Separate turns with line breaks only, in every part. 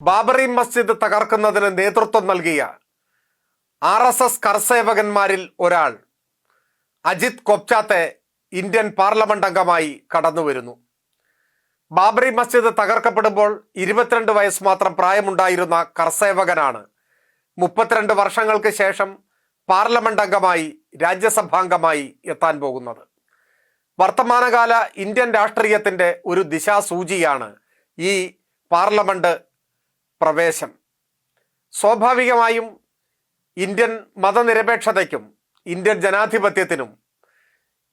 ബാബറി മസ്ജിദ് തകർക്കുന്നതിന് നേതൃത്വം നൽകിയ R S S കർസേവകന്മാരിൽ ഒരാൾ അജിത് കൊപ്ചാത്തെ ഇന്ത്യൻ പാർലമെന്റ് അംഗമായി കടന്നുവരുന്നു ബാബറി മസ്ജിദ് തകർക്കപ്പെടുമ്പോൾ ഇരുപത്തിരണ്ട് വയസ്സ് മാത്രം പ്രായമുണ്ടായിരുന്ന കർസേവകനാണ് മുപ്പത്തിരണ്ട് വർഷങ്ങൾക്ക് ശേഷം പാർലമെന്റ് അംഗമായി രാജ്യസഭാംഗമായി എത്താൻ പോകുന്നത്. വർത്തമാനകാല ഇന്ത്യൻ രാഷ്ട്രീയത്തിന്റെ ഒരു ദിശാസൂചിയാണ് ഈ പാർലമെന്റ് പ്രവേശം. സ്വാഭാവികമായും ഇന്ത്യൻ മതനിരപേക്ഷതയ്ക്കും ഇന്ത്യൻ ജനാധിപത്യത്തിനും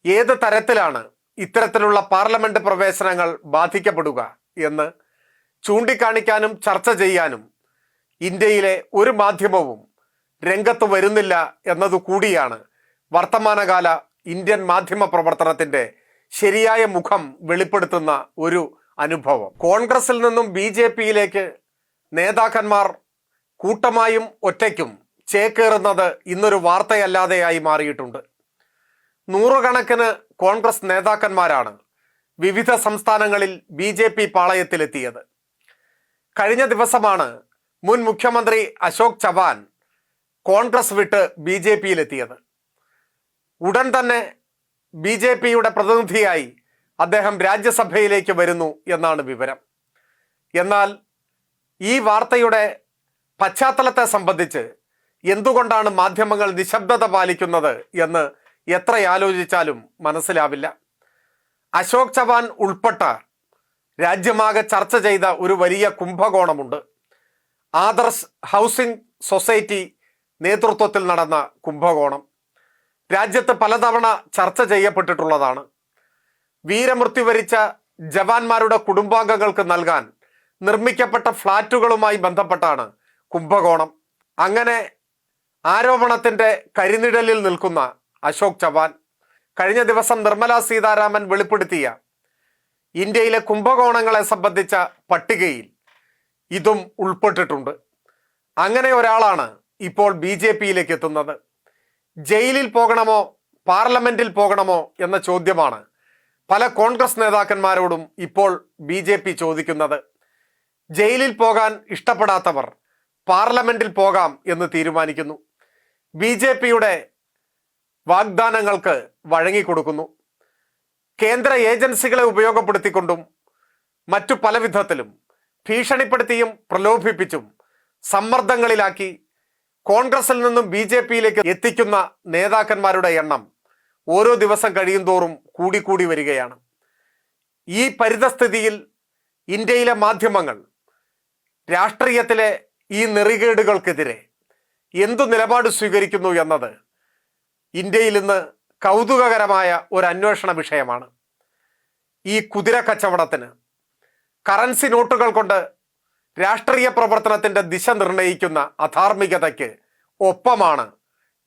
ഏത് തരത്തിലാണ് ഇത്തരത്തിലുള്ള പാർലമെന്റ് പ്രവേശനങ്ങൾ ബാധിക്കപ്പെടുക എന്ന് ചൂണ്ടിക്കാണിക്കാനും ചർച്ച ചെയ്യാനും ഇന്ത്യയിലെ ഒരു മാധ്യമവും രംഗത്ത് വരുന്നില്ല എന്നതുകൂടിയാണ് വർത്തമാനകാല ഇന്ത്യൻ മാധ്യമ പ്രവർത്തനത്തിന്റെ ശരിയായ മുഖം വെളിപ്പെടുത്തുന്ന ഒരു അനുഭവം. കോൺഗ്രസിൽ നിന്നും ബി ജെ പിയിലേക്ക് നേതാക്കന്മാർ കൂട്ടമായും ഒറ്റയ്ക്കും ചേക്കേറുന്നത് ഇന്നൊരു വാർത്തയല്ലാതെയായി മാറിയിട്ടുണ്ട്. നൂറുകണക്കിന് കോൺഗ്രസ് നേതാക്കന്മാരാണ് വിവിധ സംസ്ഥാനങ്ങളിൽ ബി ജെ പി പാളയത്തിലെത്തിയത്. കഴിഞ്ഞ ദിവസമാണ് മുൻ മുഖ്യമന്ത്രി അശോക് ചവാൻ കോൺഗ്രസ് വിട്ട് ബി ജെ പിയിലെത്തിയത്. ഉടൻ തന്നെ ബി ജെ പിയുടെ പ്രതിനിധിയായി അദ്ദേഹം രാജ്യസഭയിലേക്ക് വരുന്നു എന്നാണ് വിവരം. എന്നാൽ ഈ വാർത്തയുടെ പശ്ചാത്തലത്തെ സംബന്ധിച്ച് എന്തുകൊണ്ടാണ് മാധ്യമങ്ങൾ നിശബ്ദത പാലിക്കുന്നത് എന്ന് എത്ര ആലോചിച്ചാലും മനസ്സിലാവില്ല. അശോക് ചവാൻ ഉൾപ്പെട്ട രാജ്യമാകെ ചർച്ച ചെയ്ത ഒരു വലിയ കുംഭകോണമുണ്ട്. ആദർശ് ഹൗസിംഗ് സൊസൈറ്റി നേതൃത്വത്തിൽ നടന്ന കുംഭകോണം. രാജ്യത്ത് പലതവണ ചർച്ച ചെയ്യപ്പെട്ടിട്ടുള്ളതാണ്. വീരമൃത്യു വരിച്ച ജവാന്മാരുടെ കുടുംബാംഗങ്ങൾക്ക് നൽകാൻ നിർമ്മിക്കപ്പെട്ട ഫ്ളാറ്റുകളുമായി ബന്ധപ്പെട്ടാണ് കുംഭകോണം. അങ്ങനെ ആരോപണത്തിന്റെ കരിനിഴലിൽ നിൽക്കുന്ന അശോക് ചവാൻ കഴിഞ്ഞ ദിവസം നിർമ്മല സീതാരാമൻ വെളിപ്പെടുത്തിയ ഇന്ത്യയിലെ കുംഭകോണങ്ങളെ സംബന്ധിച്ച പട്ടികയിൽ ഇതും ഉൾപ്പെട്ടിട്ടുണ്ട്. അങ്ങനെ ഒരാളാണ് ഇപ്പോൾ ബി ജെ പിയിലേക്ക് എത്തുന്നത്. ജയിലിൽ പോകണമോ പാർലമെന്റിൽ പോകണമോ എന്ന ചോദ്യമാണ് പല കോൺഗ്രസ് നേതാക്കന്മാരോടും ഇപ്പോൾ ബി ചോദിക്കുന്നത്. ജയിലിൽ പോകാൻ ഇഷ്ടപ്പെടാത്തവർ പാർലമെന്റിൽ പോകാം എന്ന് തീരുമാനിക്കുന്നു. ബി ജെ പിയുടെ വാഗ്ദാനങ്ങൾക്ക് വഴങ്ങിക്കൊടുക്കുന്നു. കേന്ദ്ര ഏജൻസികളെ ഉപയോഗപ്പെടുത്തിക്കൊണ്ടും മറ്റു പല വിധത്തിലും ഭീഷണിപ്പെടുത്തിയും പ്രലോഭിപ്പിച്ചും സമ്മർദ്ദങ്ങളിലാക്കി കോൺഗ്രസിൽ നിന്നും ബി ജെ പിയിലേക്ക് എത്തിക്കുന്ന നേതാക്കന്മാരുടെ എണ്ണം ഓരോ ദിവസം കഴിയും തോറും കൂടിക്കൂടി വരികയാണ്. ഈ പരിതസ്ഥിതിയിൽ ഇന്ത്യയിലെ മാധ്യമങ്ങൾ രാഷ്ട്രീയത്തിലെ ഈ നെറികേടുകൾക്കെതിരെ എന്തു നിലപാട് സ്വീകരിക്കുന്നു എന്നത് ഇന്ത്യയിൽ ഇന്ന് കൗതുകകരമായ ഒരു അന്വേഷണ വിഷയമാണ്. ഈ കുതിര കച്ചവടത്തിന് കറൻസി നോട്ടുകൾ കൊണ്ട് രാഷ്ട്രീയ പ്രവർത്തനത്തിന്റെ ദിശ നിർണയിക്കുന്ന അധാർമികതയ്ക്ക് ഒപ്പമാണ്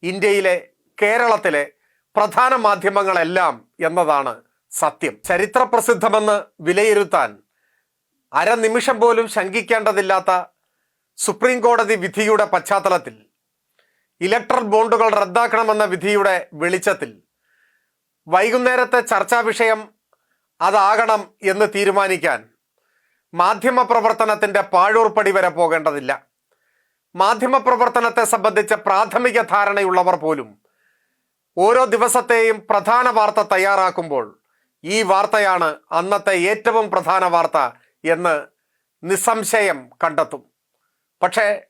ഇന്ത്യയിലെ കേരളത്തിലെ പ്രധാന മാധ്യമങ്ങളെല്ലാം എന്നതാണ് സത്യം. ചരിത്രപ്രസിദ്ധമെന്ന് വിലയിരുത്താൻ അരനിമിഷം പോലും ശങ്കിക്കേണ്ടതില്ലാത്ത സുപ്രീം കോടതി വിധിയുടെ പശ്ചാത്തലത്തിൽ ഇലക്ട്രൽ ബോണ്ടുകൾ റദ്ദാക്കണമെന്ന വിധിയുടെ വെളിച്ചത്തിൽ വൈകുന്നേരത്തെ ചർച്ചാ വിഷയം അതാകണം എന്ന് തീരുമാനിക്കാൻ മാധ്യമ പ്രവർത്തനത്തിന്റെ പാഴൂർപ്പടി വരെ പോകേണ്ടതില്ല. മാധ്യമപ്രവർത്തനത്തെ സംബന്ധിച്ച പ്രാഥമിക ധാരണയുള്ളവർ പോലും ഓരോ ദിവസത്തെയും പ്രധാന വാർത്ത തയ്യാറാക്കുമ്പോൾ ഈ വാർത്തയാണ് അന്നത്തെ ഏറ്റവും പ്രധാന വാർത്ത എന്ന് നിസ്സംശയം കണ്ടെത്തും. പക്ഷേ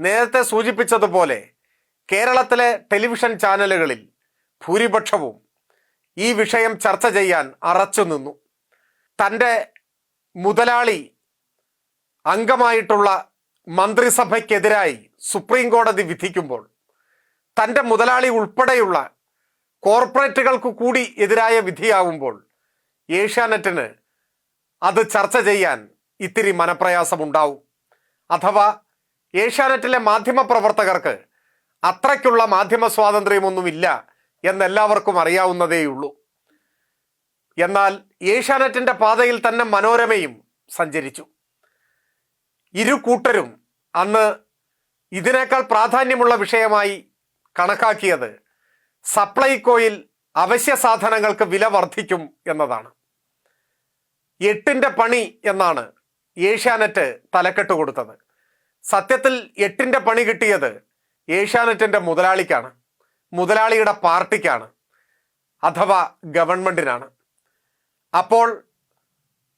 നേരത്തെ സൂചിപ്പിച്ചതുപോലെ കേരളത്തിലെ ടെലിവിഷൻ ചാനലുകളിൽ ഭൂരിപക്ഷവും ഈ വിഷയം ചർച്ച ചെയ്യാൻ അറച്ചു നിന്നു. തന്റെ മുതലാളി അംഗമായിട്ടുള്ള മന്ത്രിസഭയ്ക്കെതിരായി സുപ്രീം കോടതി വിധിക്കുമ്പോൾ തന്റെ മുതലാളി ഉൾപ്പെടെയുള്ള കോർപ്പറേറ്റുകൾക്ക് കൂടി എതിരായ വിധിയാവുമ്പോൾ ഏഷ്യാനെറ്റിന് അത് ചർച്ച ചെയ്യാൻ ഇത്തിരി മനപ്രയാസമുണ്ടാവും. അഥവാ ഏഷ്യാനെറ്റിലെ മാധ്യമ പ്രവർത്തകർക്ക് അത്രയ്ക്കുള്ള മാധ്യമ സ്വാതന്ത്ര്യമൊന്നുമില്ല എന്നെല്ലാവർക്കും അറിയാവുന്നതേയുള്ളൂ. എന്നാൽ ഏഷ്യാനെറ്റിന്റെ പാതയിൽ തന്നെ മനോരമയും സഞ്ചരിച്ചു. ഇരു കൂട്ടരും അന്ന് ഇതിനേക്കാൾ പ്രാധാന്യമുള്ള വിഷയമായി കണക്കാക്കിയത് സപ്ലൈകോയിൽ അവശ്യ സാധനങ്ങൾക്ക് വില വർദ്ധിക്കും എന്നതാണ്. എട്ടിന്റെ പണി എന്നാണ് ഏഷ്യാനെറ്റ് തലക്കെട്ട് കൊടുത്തത്. സത്യത്തിൽ എട്ടിന്റെ പണി കിട്ടിയത് ഏഷ്യാനെറ്റിന്റെ മുതലാളിക്കാണ് മുതലാളിയുടെ പാർട്ടിക്കാണ് അഥവാ ഗവൺമെന്റിനാണ് അപ്പോൾ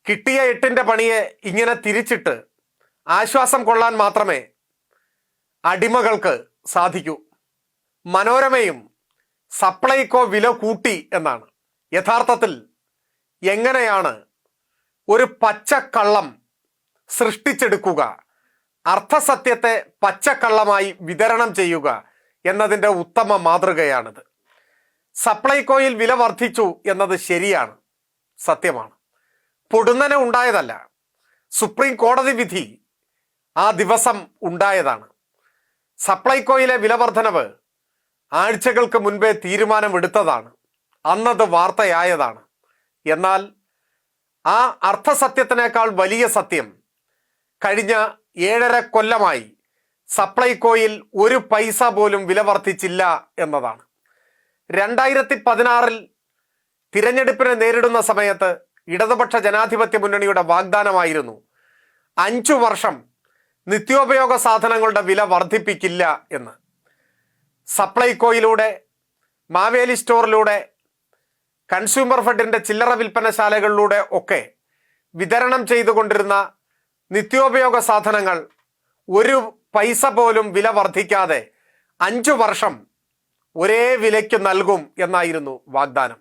കിട്ടിയ എട്ടിന്റെ പണിയെ ഇങ്ങനെ തിരിച്ചിട്ട് ആശ്വാസം കൊള്ളാൻ മാത്രമേ അടിമകൾക്ക് സാധിക്കൂ. മനോരമയും സപ്ലൈകോ വില കൂട്ടി എന്നാണ്. യഥാർത്ഥത്തിൽ എങ്ങനെയാണ് ഒരു പച്ചക്കള്ളം സൃഷ്ടിച്ചെടുക്കുക. അർത്ഥസത്യത്തെ പച്ചക്കള്ളമായി വിതരണം ചെയ്യുക എന്നതിന്റെ ഉത്തമ മാതൃകയാണിത്. സപ്ലൈകോയിൽ വില വർദ്ധിച്ചു എന്നത് ശരിയാണ് സത്യമാണ്. പൊടുന്നനെ ഉണ്ടായതല്ല സുപ്രീം കോടതി വിധി ആ ദിവസം ഉണ്ടായതാണ്. സപ്ലൈകോയിലെ വില വർധനവ് ആഴ്ചകൾക്ക് മുൻപേ തീരുമാനമെടുത്തതാണ് അന്നത് വാർത്തയായതാണ്. എന്നാൽ ആ അർത്ഥസത്യത്തിനേക്കാൾ വലിയ സത്യം കഴിഞ്ഞ ഏഴര കൊല്ലമായി സപ്ലൈകോയിൽ ഒരു പൈസ പോലും വില വർദ്ധിച്ചില്ല എന്നതാണ്. രണ്ടായിരത്തി പതിനാറിൽ തിരഞ്ഞെടുപ്പിനെ നേരിടുന്ന സമയത്ത് ഇടതുപക്ഷ ജനാധിപത്യ മുന്നണിയുടെ വാഗ്ദാനമായിരുന്നു. അഞ്ചു വർഷം നിത്യോപയോഗ സാധനങ്ങളുടെ വില വർദ്ധിപ്പിക്കില്ല എന്ന്. സപ്ലൈകോയിലൂടെ മാവേലി സ്റ്റോറിലൂടെ കൺസ്യൂമർ ഫെഡിന്റെ ചില്ലറ വിൽപ്പനശാലകളിലൂടെ ഒക്കെ വിതരണം ചെയ്തുകൊണ്ടിരുന്ന നിത്യോപയോഗ സാധനങ്ങൾ ഒരു പൈസ പോലും വില വർദ്ധിക്കാതെ അഞ്ചു വർഷം ഒരേ വിലയ്ക്ക് നൽകും എന്നായിരുന്നു വാഗ്ദാനം.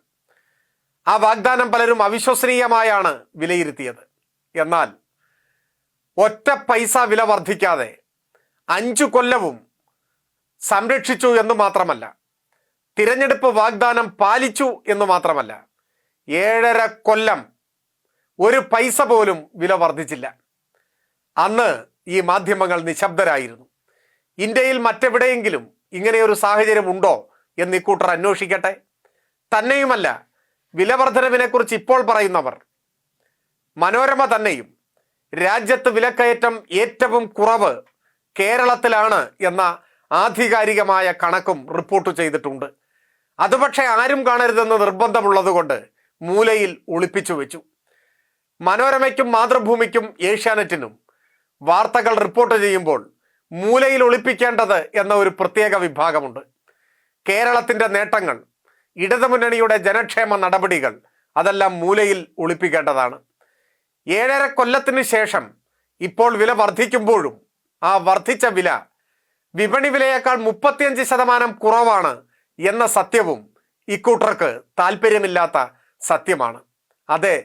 ആ വാഗ്ദാനം പലരും അവിശ്വസനീയമായാണ് വിലയിരുത്തിയത്. എന്നാൽ ഒറ്റ പൈസ വില വർദ്ധിക്കാതെ അഞ്ചു കൊല്ലവും സംരക്ഷിച്ചു എന്ന് മാത്രമല്ല തിരഞ്ഞെടുപ്പ് വാഗ്ദാനം പാലിച്ചു എന്ന് മാത്രമല്ല ഏഴര കൊല്ലം ഒരു പൈസ പോലും വില വർദ്ധിച്ചില്ല. അന്ന് ഈ മാധ്യമങ്ങൾ നിശബ്ദരായിരുന്നു. ഇന്ത്യയിൽ മറ്റെവിടെയെങ്കിലും ഇങ്ങനെയൊരു സാഹചര്യം ഉണ്ടോ എന്ന് ഇക്കൂട്ടർ അന്വേഷിക്കട്ടെ. തന്നെയുമല്ല വിലവർദ്ധനവിനെക്കുറിച്ച് ഇപ്പോൾ പറയുന്നവർ മനോരമ തന്നെയും രാജ്യത്ത് വിലക്കയറ്റം ഏറ്റവും കുറവ് കേരളത്തിലാണ് എന്ന ആധികാരികമായ കണക്കും റിപ്പോർട്ട് ചെയ്തിട്ടുണ്ട്. അത് പക്ഷേ ആരും കാണരുതെന്ന് നിർബന്ധമുള്ളതുകൊണ്ട് മൂലയിൽ ഒളിപ്പിച്ചു വെച്ചു. മനോരമയ്ക്കും മാതൃഭൂമിക്കും ഏഷ്യാനെറ്റിനും വാർത്തകൾ റിപ്പോർട്ട് ചെയ്യുമ്പോൾ മൂലയിൽ ഒളിപ്പിക്കേണ്ടത് എന്ന ഒരു പ്രത്യേക വിഭാഗമുണ്ട്. കേരളത്തിന്റെ നേട്ടങ്ങൾ ഇടതുമുന്നണിയുടെ ജനക്ഷേമ നടപടികൾ അതെല്ലാം മൂലയിൽ ഒളിപ്പിക്കേണ്ടതാണ്. ഏഴര കൊല്ലത്തിന് ശേഷം ഇപ്പോൾ വില വർദ്ധിക്കുമ്പോഴും ആ വർദ്ധിച്ച വില വിപണി വിലയേക്കാൾ മുപ്പത്തിയഞ്ച് ശതമാനം കുറവാണ് എന്ന സത്യവും ഇക്കൂട്ടർക്ക് താല്പര്യമില്ലാത്ത സത്യമാണ്. അതെ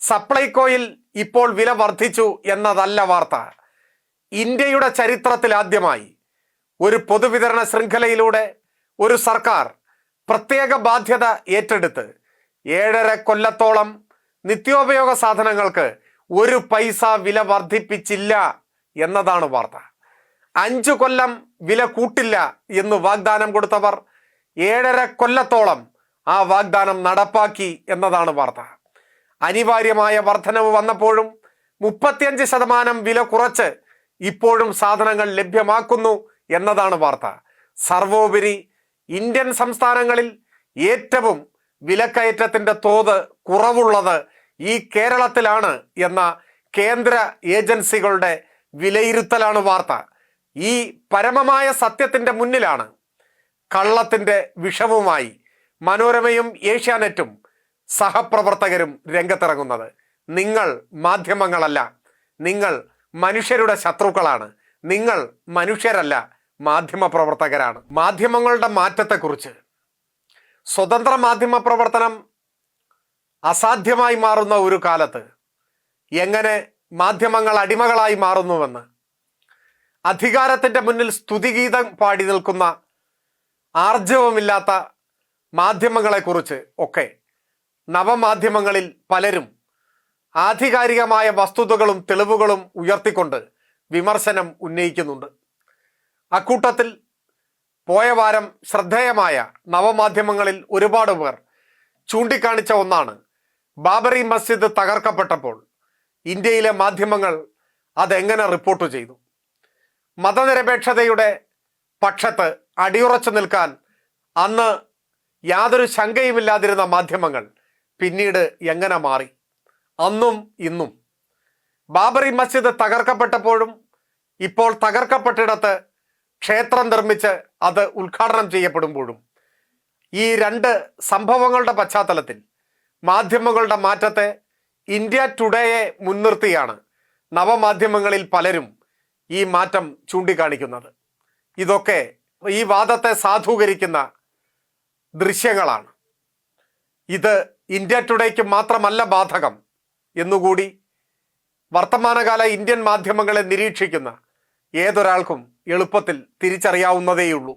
സപ്ലൈകോയിൽ ഇപ്പോൾ വില വർദ്ധിച്ചു എന്നതല്ല വാർത്ത. ഇന്ത്യയുടെ ചരിത്രത്തിൽ ആദ്യമായി ഒരു പൊതുവിതരണ ശൃംഖലയിലൂടെ ഒരു സർക്കാർ പ്രത്യേക ബാധ്യത ഏറ്റെടുത്ത് ഏഴര കൊല്ലത്തോളം നിത്യോപയോഗ സാധനങ്ങൾക്ക് ഒരു പൈസ വില വർദ്ധിപ്പിച്ചില്ല എന്നതാണ് വാർത്ത. അഞ്ചു കൊല്ലം വില കൂട്ടില്ല എന്ന് വാഗ്ദാനം കൊടുത്തവർ ഏഴര കൊല്ലത്തോളം ആ വാഗ്ദാനം നടപ്പാക്കി എന്നതാണ് വാർത്ത. അനിവാര്യമായ വർധനവ് വന്നപ്പോഴും മുപ്പത്തിയഞ്ച് ശതമാനം വില കുറച്ച് ഇപ്പോഴും സാധനങ്ങൾ ലഭ്യമാക്കുന്നു എന്നതാണ് വാർത്ത. സർവോപരി ഇന്ത്യൻ സംസ്ഥാനങ്ങളിൽ ഏറ്റവും വിലക്കയറ്റത്തിന്റെ തോത് കുറവുള്ളത് ഈ കേരളത്തിലാണ് എന്ന കേന്ദ്ര ഏജൻസികളുടെ വിലയിരുത്തലാണ് വാർത്ത. ഈ പരമമായ സത്യത്തിന്റെ മുന്നിലാണ് കള്ളത്തിന്റെ വിഷവുമായി മനോരമയും ഏഷ്യാനെറ്റും സഹപ്രവർത്തകരും രംഗത്തിറങ്ങുന്നത്. നിങ്ങൾ മാധ്യമങ്ങളല്ല. നിങ്ങൾ മനുഷ്യരുടെ ശത്രുക്കളാണ്. നിങ്ങൾ മനുഷ്യരല്ല മാധ്യമ പ്രവർത്തകരാണ് മാധ്യമങ്ങളുടെ മാറ്റത്തെക്കുറിച്ച്. സ്വതന്ത്ര മാധ്യമ പ്രവർത്തനം അസാധ്യമായി മാറുന്ന ഒരു കാലത്ത് എങ്ങനെ മാധ്യമങ്ങൾ അടിമകളായി മാറുന്നുവെന്ന്. അധികാരത്തിന്റെ മുന്നിൽ സ്തുതിഗീതം പാടി നിൽക്കുന്ന ആർജവമില്ലാത്ത മാധ്യമങ്ങളെക്കുറിച്ച് ഒക്കെ. നവമാധ്യമങ്ങളിൽ പലരും ആധികാരികമായ വസ്തുതകളും തെളിവുകളും ഉയർത്തിക്കൊണ്ട് വിമർശനം ഉന്നയിക്കുന്നുണ്ട്. അക്കൂട്ടത്തിൽ പോയ വാരം ശ്രദ്ധേയമായ നവമാധ്യമങ്ങളിൽ ഒരുപാട് പേർ ചൂണ്ടിക്കാണിച്ച ഒന്നാണ്. ബാബറി മസ്ജിദ് തകർക്കപ്പെട്ടപ്പോൾ ഇന്ത്യയിലെ മാധ്യമങ്ങൾ അതെങ്ങനെ റിപ്പോർട്ട് ചെയ്തു? മതനിരപേക്ഷതയുടെ പക്ഷത്ത് അടിയുറച്ചു നിൽക്കാൻ അന്ന് യാതൊരു ശങ്കയുമില്ലാതിരുന്ന മാധ്യമങ്ങൾ പിന്നീട് എങ്ങനെ മാറി? അന്നും ഇന്നും. ബാബറി മസ്ജിദ് തകർക്കപ്പെട്ടപ്പോഴും ഇപ്പോൾ തകർക്കപ്പെട്ടിടത്ത് ക്ഷേത്രം നിർമ്മിച്ച് അത് ഉദ്ഘാടനം ചെയ്യപ്പെടുമ്പോഴും ഈ രണ്ട് സംഭവങ്ങളുടെ പശ്ചാത്തലത്തിൽ മാധ്യമങ്ങളുടെ മാറ്റത്തെ ഇന്ത്യ ടുഡേയെ മുൻനിർത്തിയാണ് നവമാധ്യമങ്ങളിൽ പലരും ഈ മാറ്റം ചൂണ്ടിക്കാണിക്കുന്നത്. ഇതൊക്കെ ഈ വാദത്തെ സാധൂകരിക്കുന്ന ദൃശ്യങ്ങളാണ്. ഇത് ഇന്ത്യ ടുഡേക്ക് മാത്രമല്ല ബാധകം എന്നുകൂടി വർത്തമാനകാല ഇന്ത്യൻ മാധ്യമങ്ങളെ നിരീക്ഷിക്കുന്ന ഏതൊരാൾക്കും എളുപ്പത്തിൽ തിരിച്ചറിയാവുന്നതേയുള്ളൂ.